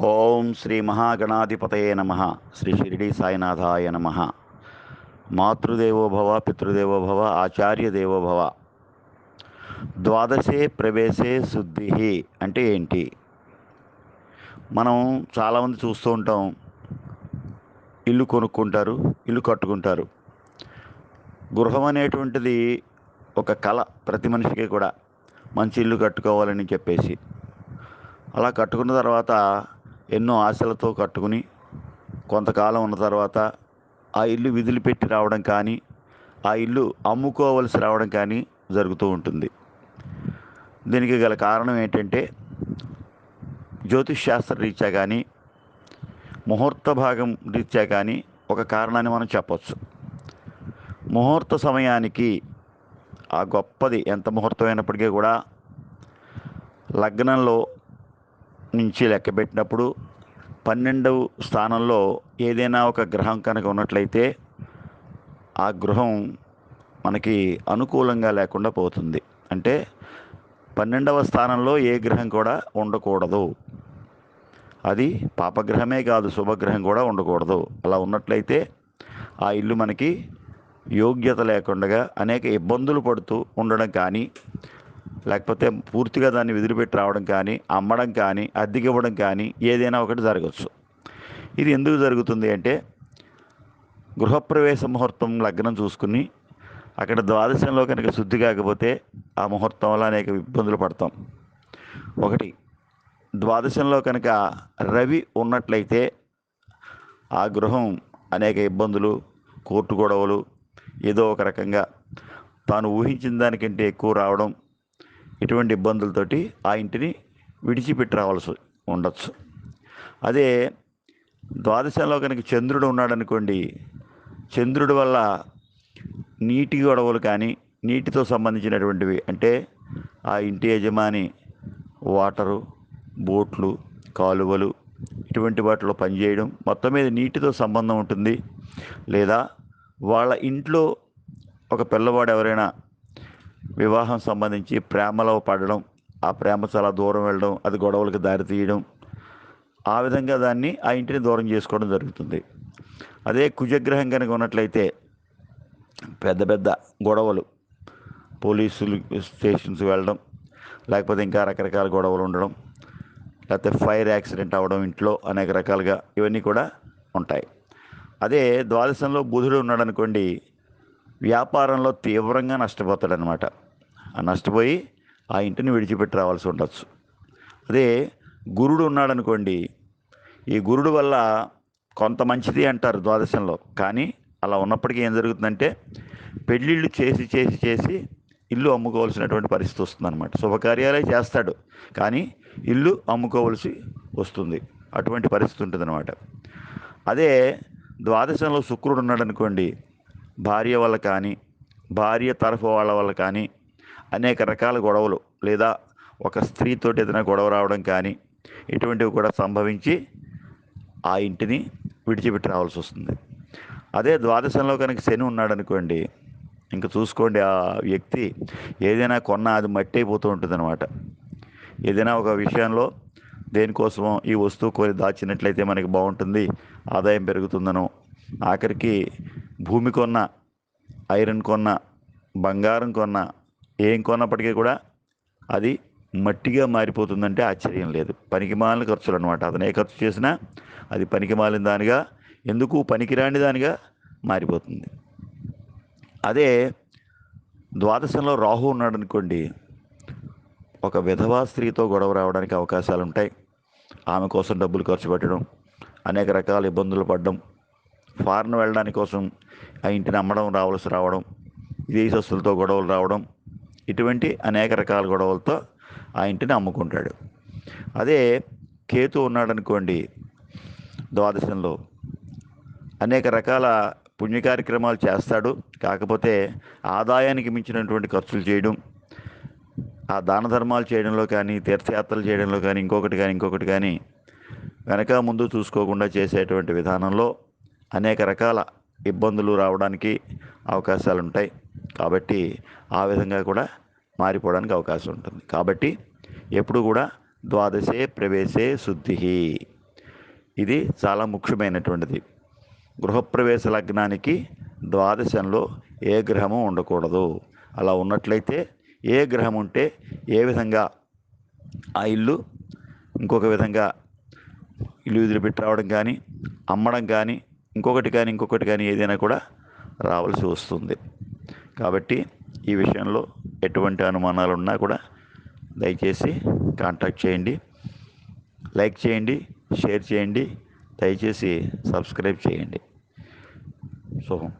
ఓం శ్రీ మహాగణాధిపతయే నమ. శ్రీ షిరిడి సాయినాథాయ నమ. మాతృదేవోభవ పితృదేవోభవ ఆచార్యదేవోభవ. ఆచార్య ద్వాదశే ప్రవేశే శుద్ధి అంటే ఏంటి? మనం చాలామంది చూస్తూ ఉంటాం. ఇల్లు కొనుక్కుంటారు ఇల్లు కట్టుకుంటారు. గృహం అనేటువంటిది ఒక కళ ప్రతి మనిషికి కూడా. మంచి ఇల్లు కట్టుకోవాలని చెప్పేసి. అలా కట్టుకున్న తర్వాత ఎన్నో ఆశలతో కట్టుకుని కొంతకాలం ఉన్న తర్వాత ఆ ఇల్లు విధులు పెట్టి రావడం కానీ ఆ ఇల్లు అమ్ముకోవలసి రావడం కానీ జరుగుతూ ఉంటుంది. దీనికి గల కారణం ఏంటంటే జ్యోతిష్శాస్త్ర రీత్యా కానీ ముహూర్త భాగం రీత్యా కానీ ఒక కారణాన్ని మనం చెప్పచ్చు. ముహూర్త సమయానికి ఆ గొప్పది ఎంత ముహూర్తమైనప్పటికీ కూడా లగ్నంలో నుంచి లెక్కబెట్టినప్పుడు పన్నెండవ స్థానంలో ఏదైనా ఒక గ్రహం కనుక ఉన్నట్లయితే ఆ గృహం మనకి అనుకూలంగా లేకుండా పోతుంది. అంటే పన్నెండవ స్థానంలో ఏ గ్రహం కూడా ఉండకూడదు. అది పాపగ్రహమే కాదు శుభగ్రహం కూడా ఉండకూడదు. అలా ఉన్నట్లయితే ఆ ఇల్లు మనకి యోగ్యత లేకుండా అనేక ఇబ్బందులు పడుతూ ఉండడం కానీ లేకపోతే పూర్తిగా దాన్ని విదిలిపెట్టి రావడం కానీ అమ్మడం కానీ అద్దెకి ఇవ్వడం కానీ ఏదైనా ఒకటి జరగవచ్చు. ఇది ఎందుకు జరుగుతుంది అంటే గృహప్రవేశ ముహూర్తం లగ్నం చూసుకుని అక్కడ ద్వాదశంలో కనుక శుద్ధి కాకపోతే ఆ ముహూర్తంలో అనేక ఇబ్బందులు పడతాం. ఒకటి ద్వాదశంలో కనుక రవి ఉన్నట్లయితే ఆ గృహం అనేక ఇబ్బందులు కోర్టు గొడవలు ఏదో ఒక రకంగా తాను ఊహించిన దానికంటే ఎక్కువ రావడం ఇటువంటి ఇబ్బందులతోటి ఆ ఇంటిని విడిచిపెట్టి రావాల్సి ఉండొచ్చు. అదే ద్వాదశంలో కనుక చంద్రుడు ఉన్నాడనుకోండి చంద్రుడి వల్ల నీటి గొడవలు కానీ నీటితో సంబంధించినటువంటివి అంటే ఆ ఇంటి యజమాని వాటరు బోట్లు కాలువలు ఇటువంటి వాటిలో పనిచేయడం మొత్తం మీద నీటితో సంబంధం ఉంటుంది. లేదా వాళ్ళ ఇంట్లో ఒక పిల్లవాడు ఎవరైనా వివాహం సంబంధించి ప్రేమలో పడడం ఆ ప్రేమ చాలా దూరం వెళ్ళడం అది గొడవలకు దారితీయడం ఆ విధంగా దాన్ని ఆ ఇంటిని దూరం చేసుకోవడం జరుగుతుంది. అదే కుజగ్రహం కనుక ఉన్నట్లయితే పెద్ద పెద్ద గొడవలు పోలీసులు స్టేషన్స్ వెళ్ళడం లేకపోతే ఇంకా రకరకాల గొడవలు ఉండడం లేకపోతే ఫైర్ యాక్సిడెంట్ అవ్వడం ఇంట్లో అనేక రకాలుగా ఇవన్నీ కూడా ఉంటాయి. అదే ద్వాదశంలో బుధుడు ఉన్నాడు అనుకోండి వ్యాపారంలో తీవ్రంగా నష్టపోతాడనమాట ఆ నష్టపోయి ఆ ఇంటిని విడిచిపెట్టి రావాల్సి ఉండొచ్చు. అదే గురుడు ఉన్నాడనుకోండి ఈ గురుడు వల్ల కొంత మంచిది అంటారు ద్వాదశంలో. కానీ అలా ఉన్నప్పటికీ ఏం జరుగుతుందంటే పెళ్ళిళ్ళు చేసి చేసి చేసి ఇల్లు అమ్ముకోవాల్సినటువంటి పరిస్థితి వస్తుందన్నమాట. శుభకార్యాలే చేస్తాడు కానీ ఇల్లు అమ్ముకోవలసి వస్తుంది. అటువంటి పరిస్థితి ఉంటుందన్నమాట. అదే ద్వాదశంలో శుక్రుడు ఉన్నాడు అనుకోండి భార్య వల్ల కానీ భార్య తరఫు వాళ్ళ వల్ల కానీ అనేక రకాల గొడవలు లేదా ఒక స్త్రీతో ఏదైనా గొడవ రావడం కానీ ఇటువంటివి కూడా సంభవించి ఆ ఇంటిని విడిచిపెట్టి రావాల్సి వస్తుంది. అదే ద్వాదశంలో కనుక శని ఉన్నాడు అనుకోండి ఇంకా చూసుకోండి ఆ వ్యక్తి ఏదైనా కొన్నా అది మట్టి అయిపోతూ ఉంటుంది అనమాట ఏదైనా ఒక విషయంలో దేనికోసమో ఈ వస్తువు కొని దాచినట్లయితే మనకి బాగుంటుంది ఆదాయం పెరుగుతుందనో ఆఖరికి భూమి కొన్న ఐరన్ కొన్న బంగారం కొన్న ఏం కొన్నప్పటికీ కూడా అది మట్టిగా మారిపోతుందంటే ఆశ్చర్యం లేదు. పనికిమాలిన ఖర్చులు అనమాట అతను ఏ ఖర్చు చేసినా అది పనికిమాలిన దానిగా ఎందుకు పనికిరాని దానిగా మారిపోతుంది. అదే ద్వాదశంలో రాహు ఉన్నాడు అనుకోండి ఒక విధవా స్త్రీతో గొడవ రావడానికి అవకాశాలు ఉంటాయి ఆమె కోసం డబ్బులు ఖర్చు పెట్టడం అనేక రకాల ఇబ్బందులు పడడం ఫారెన్ వెళ్ళడానికి కోసం ఆ ఇంటిని అమ్మడం రావాల్సి రావడం విదేశస్తులతో గొడవలు రావడం ఇటువంటి అనేక రకాల గొడవలతో ఆ ఇంటిని అమ్ముకుంటాడు. అదే కేతు ఉన్నాడనుకోండి ద్వాదశంలో అనేక రకాల పుణ్య కార్యక్రమాలు చేస్తాడు. కాకపోతే ఆదాయానికి మించినటువంటి ఖర్చులు చేయడం ఆ దాన ధర్మాలు చేయడంలో కానీ తీర్థయాత్రలు చేయడంలో కానీ ఇంకొకటి కానీ ఇంకొకటి కానీ వెనక ముందు చూసుకోకుండా చేసేటువంటి విధానంలో అనేక రకాల ఇబ్బందులు రావడానికి అవకాశాలు ఉంటాయి కాబట్టి ఆ విధంగా కూడా మారిపోవడానికి అవకాశం ఉంటుంది. కాబట్టి ఎప్పుడు కూడా ద్వాదశే ప్రవేశే శుద్ధి ఇది చాలా ముఖ్యమైనటువంటిది. గృహప్రవేశ లగ్నానికి ద్వాదశంలో ఏ గ్రహము ఉండకూడదు. అలా ఉన్నట్లయితే ఏ గ్రహం ఉంటే ఏ విధంగా ఆ ఇల్లు ఇంకొక విధంగా ఇల్లు వదిలిపెట్టి రావడం కానీ అమ్మడం కానీ ఇంకొకటి కానీ ఇంకొకటి కానీ ఏదైనా కూడా రావాల్సి వస్తుంది. కాబట్టి ఈ విషయంలో ఎటువంటి అనుమానాలు ఉన్నా కూడా దయచేసి కాంటాక్ట్ చేయండి. లైక్ చేయండి షేర్ చేయండి దయచేసి సబ్స్క్రైబ్ చేయండి. శుభం.